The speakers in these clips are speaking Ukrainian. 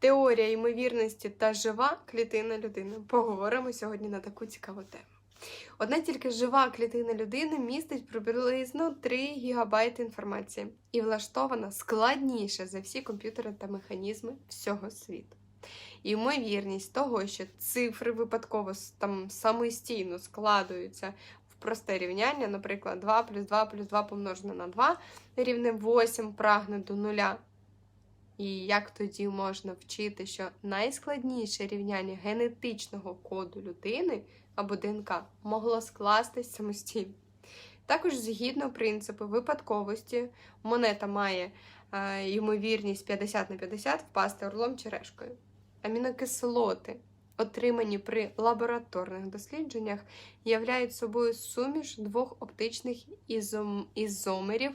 теорія ймовірності та жива клітина людини. Поговоримо сьогодні на таку цікаву тему. Одна тільки жива клітина людини містить приблизно 3 ГБ інформації і влаштована складніше за всі комп'ютери та механізми всього світу. Ймовірність того, що цифри випадково там самостійно складуються в просте рівняння, наприклад, 2 плюс 2 плюс 2 помножене на 2 рівне 8 прагне до нуля. І як тоді можна вчити, що найскладніше рівняння генетичного коду людини або ДНК могло скластись самостійно? Також згідно принципу випадковості, монета має е, ймовірність 50 на 50 впасти орлом чи решкою. Амінокислоти, отримані при лабораторних дослідженнях, являють собою суміш двох оптичних ізом- ізомерів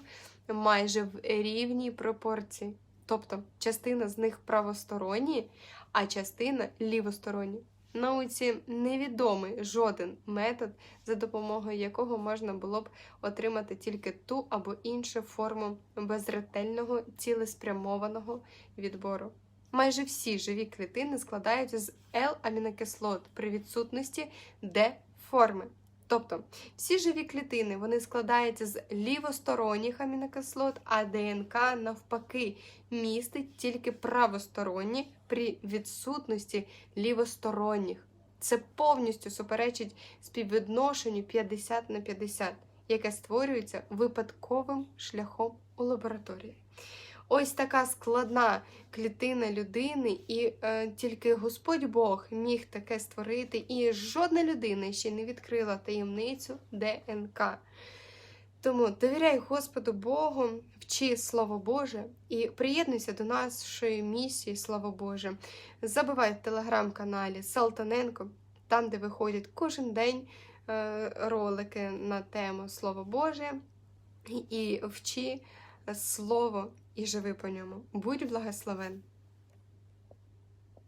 майже в рівній пропорції. Тобто частина з них правосторонні, а частина лівосторонні. Науці невідомий жоден метод, за допомогою якого можна було б отримати тільки ту або іншу форму безретельного цілеспрямованого відбору. Майже всі живі клітини складаються з L-амінокислот при відсутності D-форми. Тобто всі живі клітини вони складаються з лівосторонніх амінокислот, а ДНК навпаки містить тільки правосторонні при відсутності лівосторонніх. Це повністю суперечить співвідношенню 50 на 50, яке створюється випадковим шляхом у лабораторії. Ось така складна клітина людини, і е, тільки Господь Бог міг таке створити, і жодна людина ще не відкрила таємницю ДНК. Тому довіряй Господу Богу, вчи Слово Боже і приєднуйся до нашої місії, Слово Боже. Забивай в телеграм-каналі Салтаненко, там, де виходять кожен день е, ролики на тему Слово Боже, і, і вчи Слово і живи по ньому. Будь благословен!